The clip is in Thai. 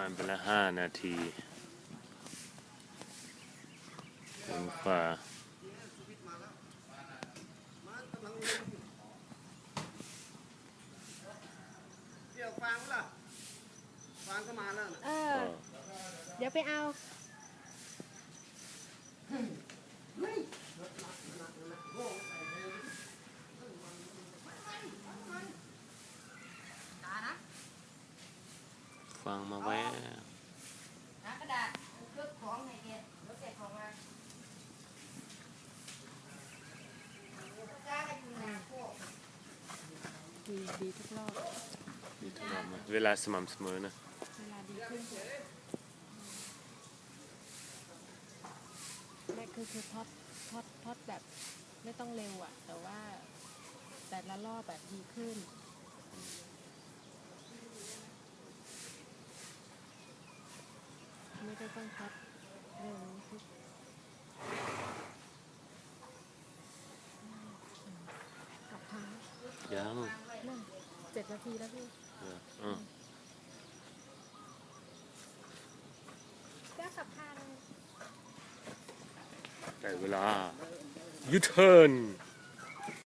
ผ่านไปแล้วห้านาทีถึงกว่าเดี๋ยวฟังล่ะฟังก็มาแล้วนะเออก็เดี๋ยวไปเอา ฟังมาแวะหากระดาษเครื่องของให้แกแล้วแกของมาจ้าให้อยู่หน้าพวกดีดีทุกรอบดีทุกรอบนะเวลาสม่ำเสมอนะเวลาดีขึ้นไม่คือคือทอดทอดทอดแบบไม่ต้องเร็วอะแต่ว่าแต่ละรอบแบบดีขึ้น ไม่ได้ต้องทอดเร็วทุกกลับทางยังนั่นเจ็ดนาทีแล้วพี่เออเออก็กลับทางได้เวลายูเทิร์น